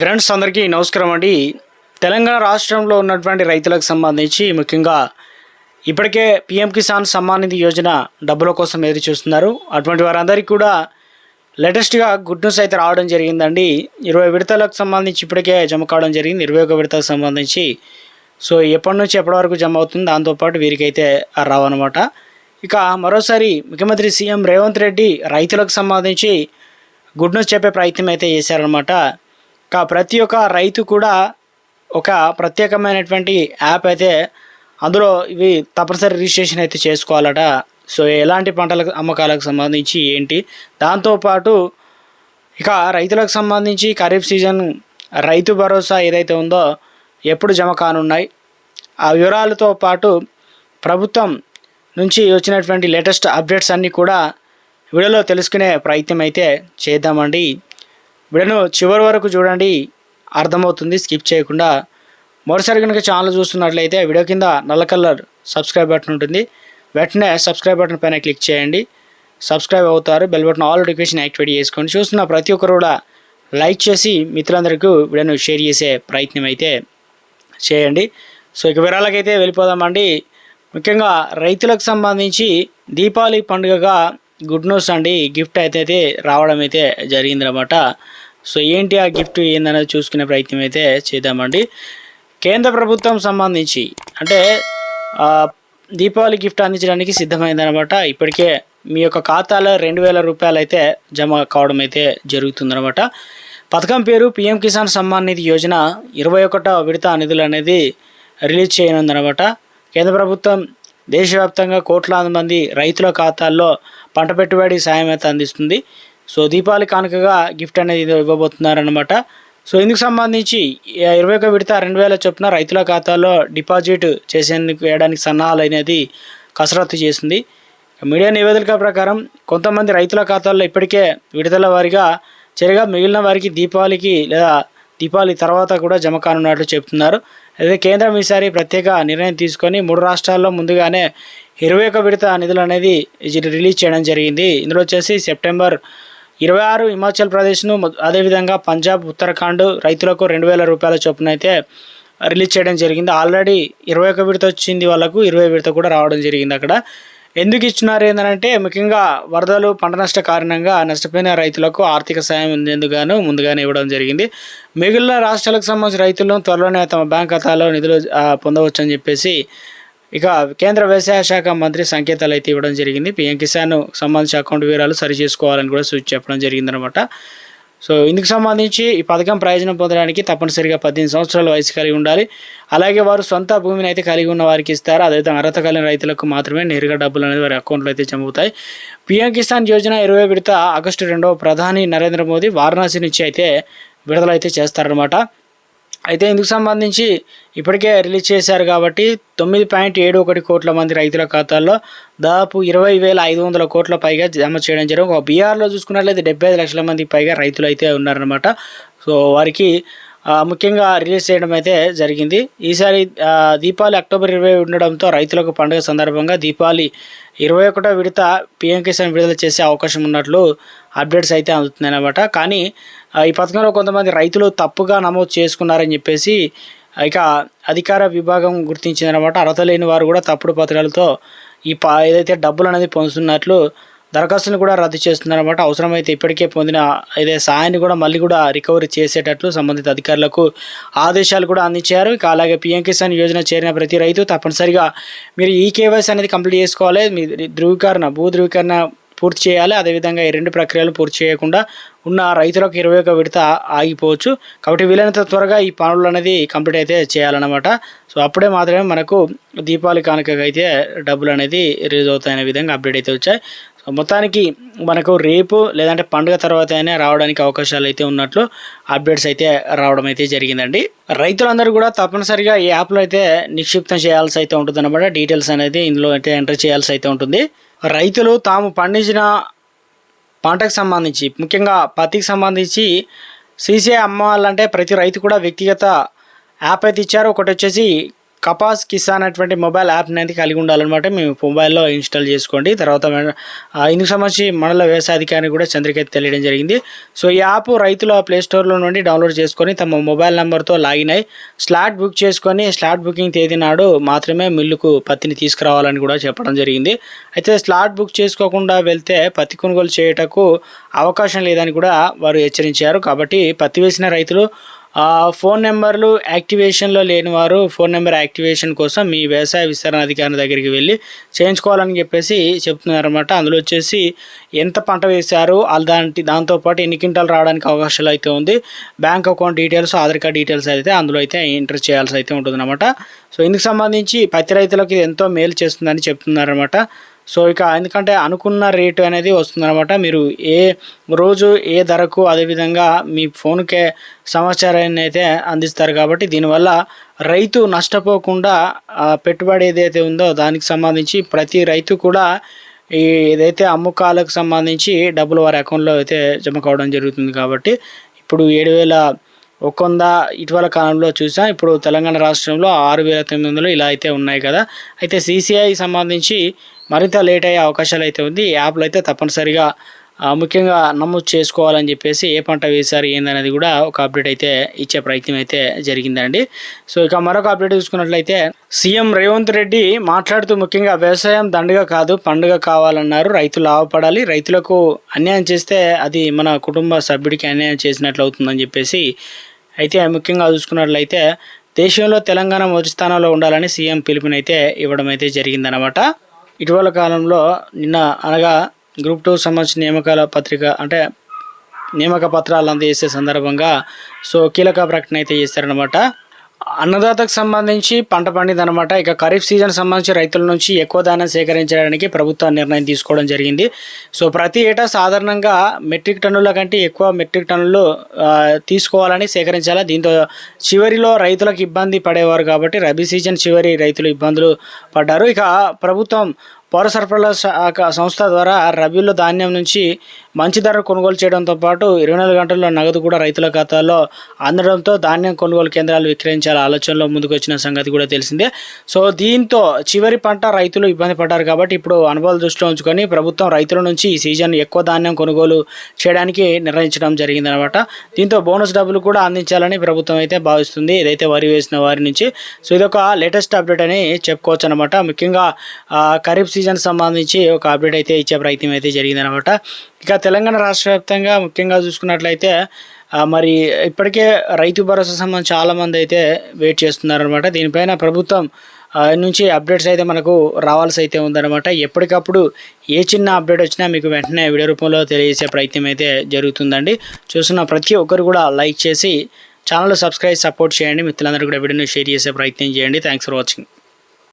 Friends అందరికీ నమస్కారం అండి. తెలంగాణ రాష్ట్రంలో ఉన్నటువంటి రైతులకు సంబంధించి ముఖ్యంగా ఇప్పటికే పిఎం కిసాన్ సమ్మాన్ నిధి యోజన డబ్బుల కోసం ఎదురు చూస్తున్నారు. అటువంటి వారందరికీ కూడా లేటెస్ట్గా గుడ్ న్యూస్ అయితే రావడం జరిగిందండి. ఇరవై విడతలకు సంబంధించి ఇప్పటికే జమ కావడం జరిగింది. ఇరవై ఒక విడతలకు సంబంధించి. సో ఎప్పటి నుంచి ఎప్పటి వరకు జమ అవుతుంది? దాంతోపాటు వీరికైతే రావన్నమాట. ఇక మరోసారి ముఖ్యమంత్రి సీఎం రేవంత్ రెడ్డి రైతులకు సంబంధించి గుడ్ న్యూస్ చెప్పే ప్రయత్నం అయితే చేశారనమాట కా ప్రతి ఒక్క రైతు కూడా ఒక ప్రత్యేకమైనటువంటి యాప్ అయితే అందులో ఇవి తప్పనిసరి రిజిస్ట్రేషన్ అయితే చేసుకోవాలట. సో ఎలాంటి పంటలకు అమ్మకాలకు సంబంధించి ఏంటి? దాంతోపాటు ఇక రైతులకు సంబంధించి ఖరీఫ్ సీజన్ రైతు భరోసా ఏదైతే ఉందో ఎప్పుడు జమ కానున్నాయి? ఆ వివరాలతో పాటు ప్రభుత్వం నుంచి వచ్చినటువంటి లేటెస్ట్ అప్డేట్స్ అన్నీ కూడా వీడియోలో తెలుసుకునే ప్రయత్నం అయితే చేద్దామండి. వీడియోను చివరి వరకు చూడండి. అర్థమవుతుంది స్కిప్ చేయకుండా. మరోసారి కనుక ఛానల్ చూస్తున్నట్లయితే వీడియో కింద నల్ల కలర్ సబ్స్క్రైబ్ బటన్ ఉంటుంది. వెంటనే సబ్స్క్రైబ్ బటన్ పైన క్లిక్ చేయండి. సబ్స్క్రైబ్ అవుతారు bell button all notification activate చేసుకోండి. చూస్తున్న ప్రతి ఒక్కరు కూడా లైక్ చేసి మిత్రులందరికీ వీడియోను షేర్ చేసే ప్రయత్నం అయితే చేయండి. సో ఇక వివరాలకైతే వెళ్ళిపోదామండి. ముఖ్యంగా రైతులకు సంబంధించి దీపావళి పండుగగా గుడ్ న్యూస్ అండి. గిఫ్ట్ అయితే రావడం అయితే జరిగిందనమాట సో ఏంటి ఆ గిఫ్ట్ ఏందనేది చూసుకునే ప్రయత్నం అయితే చేద్దామండి. కేంద్ర ప్రభుత్వం సంబంధించి అంటే దీపావళి గిఫ్ట్ అందించడానికి సిద్ధమైందనమాట ఇప్పటికే మీ యొక్క ఖాతాలో రెండు వేల రూపాయలు అయితే జమ కావడం అయితే జరుగుతుందనమాట పథకం పేరు పిఎం కిసాన్ సమ్మాన్ నిధి యోజన ఇరవై ఒకటో విడత నిధులు అనేది రిలీజ్ చేయనుందనమాట కేంద్ర ప్రభుత్వం దేశవ్యాప్తంగా కోట్లాది మంది రైతుల ఖాతాల్లో పంట పెట్టుబడి సాయం అయితే అందిస్తుంది. సో దీపావళి కానుకగా గిఫ్ట్ అనేది ఇది ఇవ్వబోతున్నారనమాట సో ఇందుకు సంబంధించి ఇరవై ఒక విడత రెండు వేల చొప్పున రైతుల ఖాతాలో డిపాజిట్ చేసేందుకు వేయడానికి సన్నాహాలు అనేది కసరత్తు చేసింది. మీడియా నివేదిక ప్రకారం కొంతమంది రైతుల ఖాతాల్లో ఇప్పటికే విడుదల వారిగా చెరగా మిగిలిన వారికి దీపావళికి లేదా దీపావళి తర్వాత కూడా జమ కానున్నట్లు చెప్తున్నారు. అయితే కేంద్రం ఈసారి ప్రత్యేక నిర్ణయం తీసుకొని మూడు రాష్ట్రాల్లో ముందుగానే ఇరవై ఒక విడత నిధులు అనేది ఇది రిలీజ్ చేయడం జరిగింది. ఇందులో వచ్చేసి సెప్టెంబర్ ఇరవై ఆరు హిమాచల్ ప్రదేశ్ను అదేవిధంగా పంజాబ్ ఉత్తరాఖండ్ రైతులకు రెండు వేల రూపాయల చొప్పున అయితే రిలీజ్ చేయడం జరిగింది. ఆల్రెడీ ఇరవై ఒక విడత వచ్చింది వాళ్ళకు ఇరవై విడత కూడా రావడం జరిగింది అక్కడ. ఎందుకు ఇచ్చినారు ఏంటంటే ముఖ్యంగా వరదలు పంట నష్ట కారణంగా నష్టపోయిన రైతులకు ఆర్థిక సాయం అందేందుకు ముందుగానే ఇవ్వడం జరిగింది. మిగిలిన రాష్ట్రాలకు సంబంధించిన రైతులను త్వరలోనే తమ బ్యాంక్ ఖాతాలో నిధులు పొందవచ్చని చెప్పేసి ఇక కేంద్ర వ్యవసాయ శాఖ మంత్రి సంకేతాలు అయితే ఇవ్వడం జరిగింది. పిఎం కిసాన్ సంబంధించి అకౌంట్ వివరాలు సరి చేసుకోవాలని కూడా సూచి చెప్పడం జరిగిందనమాట సో ఇందుకు సంబంధించి ఈ పథకం ప్రయోజనం పొందడానికి తప్పనిసరిగా పద్దెనిమిది సంవత్సరాల వయసు కలిగి ఉండాలి. అలాగే వారు సొంత భూమిని అయితే కలిగి ఉన్న వారికి ఇస్తారు. అదేవిధంగా అర్హత కలిగిన రైతులకు మాత్రమే నేరుగా డబ్బులు అనేది వారి అకౌంట్లో అయితే జమ అవుతాయి పిఎం కిసాన్ యోజన ఇరవై విడత ఆగస్టు రెండవ ప్రధాని నరేంద్ర మోదీ వారణాసి నుంచి అయితే విడుదల అయితే చేస్తారనమాట అయితే ఇందుకు సంబంధించి ఇప్పటికే రిలీజ్ చేశారు కాబట్టి తొమ్మిది పాయింట్ ఏడు ఒకటి కోట్ల మంది రైతుల ఖాతాల్లో దాదాపు ఇరవై వేల ఐదు వందల కోట్ల పైగా జమ చేయడం జరిగింది. ఒక బీఆర్లో చూసుకున్నట్లయితే డెబ్బై ఐదు లక్షల మంది పైగా రైతులు అయితే ఉన్నారనమాట సో వారికి ముఖ్యంగా రిలీజ్ చేయడం అయితే జరిగింది. ఈసారి దీపావళి అక్టోబర్ ఇరవై ఉండడంతో రైతులకు పండుగ సందర్భంగా దీపావళి ఇరవై ఒకటో విడత పిఎం కిసాన్ విడుదల చేసే అవకాశం ఉన్నట్లు అప్డేట్స్ అయితే అందుతున్నాయి అనమాట కానీ ఈ పథకంలో కొంతమంది రైతులు తప్పుగా నమోదు చేసుకున్నారని చెప్పేసి ఇక అధికార విభాగం గుర్తించిందనమాట అర్హత లేని వారు కూడా తప్పుడు పత్రాలతో ఈ పా ఏదైతే డబ్బులు అనేది పొందుతున్నట్లు దరఖాస్తుని కూడా రద్దు చేస్తున్నారన్నమాట. అవసరమైతే ఇప్పటికే పొందిన ఇదే సాయాన్ని కూడా మళ్ళీ కూడా రికవరీ చేసేటట్లు సంబంధిత అధికారులకు ఆదేశాలు కూడా అందించారు. ఇక అలాగే పిఎం కిసాన్ యోజన చేరిన ప్రతి రైతు తప్పనిసరిగా మీరు ఈ కేవైసీ అనేది కంప్లీట్ చేసుకోవాలి. మీ ధృవీకరణ భూ ధృవీకరణ పూర్తి చేయాలి. అదేవిధంగా ఈ రెండు ప్రక్రియలు పూర్తి చేయకుండా ఉన్న రైతులకు ఇరవై ఒక విడత ఆగిపోవచ్చు. కాబట్టి వీలైనంత త్వరగా ఈ పనులు అనేది కంప్లీట్ అయితే చేయాలన్నమాట. సో అప్పుడే మాత్రమే మనకు దీపావళి కానుకగా అయితే డబ్బులు అనేది రిలీజ్ అవుతాయనే విధంగా అప్డేట్ అయితే వచ్చాయి. సో మొత్తానికి మనకు రేపు లేదంటే పండుగ తర్వాత అయినా రావడానికి అవకాశాలు అయితే ఉన్నట్లు అప్డేట్స్ అయితే రావడం అయితే జరిగిందండి. రైతులందరూ కూడా తప్పనిసరిగా ఈ యాప్లో అయితే నిక్షిప్తం చేయాల్సి అయితే ఉంటుంది అనమాట డీటెయిల్స్ అనేది ఇందులో అయితే ఎంటర్ చేయాల్సి అయితే ఉంటుంది. రైతులు తాము పండించిన పంటకు సంబంధించి ముఖ్యంగా పత్తికి సంబంధించి సీసీఐ అమ్మాలంటే ప్రతి రైతు కూడా వ్యక్తిగత యాప్ అయితే ఇచ్చారు. ఒకటి వచ్చేసి కపాస్ కిసాన్ అనేటువంటి మొబైల్ యాప్ని అయితే కలిగి ఉండాలన్నమాట. మీ మొబైల్లో ఇన్స్టాల్ చేసుకోండి. తర్వాత ఇందుకు సంబంధించి మండల వ్యవసాయ అధికారిని కూడా చంద్రిక తెలియడం జరిగింది. సో ఈ యాప్ రైతుల ప్లే స్టోర్లో నుండి డౌన్లోడ్ చేసుకొని తమ మొబైల్ నెంబర్తో లాగిన్ అయి స్లాట్ బుక్ చేసుకొని స్లాట్ బుకింగ్ తేదీ నాడు మాత్రమే మిల్లుకు పత్తిని తీసుకురావాలని కూడా చెప్పడం జరిగింది. అయితే స్లాట్ బుక్ చేసుకోకుండా వెళ్తే పత్తి కొనుగోలు చేయటకు అవకాశం లేదని కూడా వారు హెచ్చరించారు. కాబట్టి పత్తి వేసిన రైతులు ఫోన్ నెంబర్లు యాక్టివేషన్లో లేని వారు ఫోన్ నెంబర్ యాక్టివేషన్ కోసం మీ వ్యవసాయ విస్తరణ అధికారి దగ్గరికి వెళ్ళి చేయించుకోవాలని చెప్పేసి చెప్తున్నారన్నమాట. అందులో వచ్చేసి ఎంత పంట వేశారు అలాంటి దాంతోపాటు ఎన్ని క్వింటాలు రావడానికి అవకాశాలు అయితే ఉంది bank account details Aadhaar card details అయితే అందులో అయితే ఎంటర్ చేయాల్సి అయితే ఉంటుందన్నమాట. సో ఇందుకు సంబంధించి పత్తి రైతులకు ఇది ఎంతో మేలు చేస్తుందని చెప్తున్నారన్నమాట. సో ఇక ఎందుకంటే అనుకున్న రేటు అనేది వస్తుందన్నమాట. మీరు ఏ రోజు ఏ ధరకు అదేవిధంగా మీ ఫోన్కే సమాచారాన్ని అయితే అందిస్తారు కాబట్టి దీనివల్ల రైతు నష్టపోకుండా పెట్టుబడి ఏదైతే ఉందో దానికి సంబంధించి ప్రతి రైతు కూడా ఈ ఏదైతే అమ్మకాలకు సంబంధించి డబ్బులు వారి అకౌంట్లో అయితే జమ కావడం జరుగుతుంది కాబట్టి ఇప్పుడు ఏడు వేల ఒక్కొంద ఇటీవల కాలంలో చూసాం. ఇప్పుడు తెలంగాణ రాష్ట్రంలో ఆరు వేల తొమ్మిది వందలు ఇలా అయితే ఉన్నాయి కదా. అయితే సీసీఐ సంబంధించి మరింత లేట్ అయ్యే అవకాశాలు అయితే ఉంది. యాప్లు అయితే తప్పనిసరిగా ముఖ్యంగా నమోదు చేసుకోవాలని చెప్పేసి ఏ పంట వేశారు ఏందనేది కూడా ఒక అప్డేట్ అయితే ఇచ్చే ప్రయత్నం అయితే జరిగిందండి. సో ఇక మరొక అప్డేట్ చూసుకున్నట్లయితే సీఎం రేవంత్ రెడ్డి మాట్లాడుతూ ముఖ్యంగా వ్యవసాయం దండగా కాదు పండుగ కావాలన్నారు. రైతులు లాభపడాలి. రైతులకు అన్యాయం చేస్తే అది మన కుటుంబ సభ్యుడికి అన్యాయం చేసినట్లు అవుతుందని చెప్పేసి అయితే ముఖ్యంగా చూసుకున్నట్లయితే దేశంలో తెలంగాణ మొదటి స్థానంలో ఉండాలని సీఎం పిలుపునైతే ఇవ్వడం అయితే జరిగిందనమాట ఇటీవల కాలంలో నిన్న అనగా గ్రూప్ టూ సంబంధించిన నియామకాల పత్రిక అంటే నియామక పత్రాలు అందజేసే సందర్భంగా సో కీలక ప్రకటన అయితే చేశారనమాట అన్నదాతకు సంబంధించి పంట పండిందనమాట ఇక ఖరీఫ్ సీజన్ సంబంధించి రైతుల నుంచి ఎక్కువ ధాన్యం సేకరించడానికి ప్రభుత్వం నిర్ణయం తీసుకోవడం జరిగింది. సో ప్రతి ఏటా సాధారణంగా మెట్రిక్ టన్నుల కంటే ఎక్కువ మెట్రిక్ టన్నులు తీసుకోవాలని సేకరించాలి? దీంతో చివరిలో రైతులకు ఇబ్బంది పడేవారు కాబట్టి రబీ సీజన్ చివరి రైతులు ఇబ్బందులు పడ్డారు. ఇక ప్రభుత్వం పౌర సరఫరాల శాఖ సంస్థ ద్వారా రబీలో ధాన్యం నుంచి మంచి ధర కొనుగోలు చేయడంతో పాటు ఇరవై నాలుగు గంటల్లో నగదు కూడా రైతుల ఖాతాల్లో అందడంతో ధాన్యం కొనుగోలు కేంద్రాలు విక్రయించాల ఆలోచనలో ముందుకు వచ్చిన సంగతి కూడా తెలిసిందే. సో దీంతో చివరి పంట రైతులు ఇబ్బంది పడ్డారు కాబట్టి ఇప్పుడు అనుభవాలు దృష్టిలో ఉంచుకొని ప్రభుత్వం రైతుల నుంచి ఈ సీజన్ ఎక్కువ ధాన్యం కొనుగోలు చేయడానికి నిర్ణయించడం జరిగిందనమాట దీంతో బోనస్ డబ్బులు కూడా అందించాలని ప్రభుత్వం అయితే భావిస్తుంది. ఏదైతే వరి వేసిన వారి నుంచి. సో ఇదొక లేటెస్ట్ అప్డేట్ అని చెప్పుకోవచ్చు అనమాట ముఖ్యంగా ఖరీఫ్ సీజన్ సంబంధించి ఒక అప్డేట్ అయితే ఇచ్చే ప్రయత్నం అయితే జరిగిందనమాట ఇక తెలంగాణ రాష్ట్ర వ్యాప్తంగా ముఖ్యంగా చూసుకున్నట్లయితే మరి ఇప్పటికే రైతు భరోసా సంబంధించి చాలామంది అయితే వెయిట్ చేస్తున్నారనమాట దీనిపైన ప్రభుత్వం నుంచి అప్డేట్స్ అయితే మనకు రావాల్సి అయితే ఉందన్నమాట. ఎప్పటికప్పుడు ఏ చిన్న అప్డేట్ వచ్చినా మీకు వెంటనే వీడియో రూపంలో తెలియజేసే ప్రయత్నం అయితే జరుగుతుందండి. చూస్తున్న ప్రతి ఒక్కరు కూడా లైక్ చేసి ఛానల్ సబ్స్క్రైబ్ సపోర్ట్ చేయండి. మిత్రులందరూ కూడా వీడియోని షేర్ చేసే ప్రయత్నం చేయండి. Thanks for watching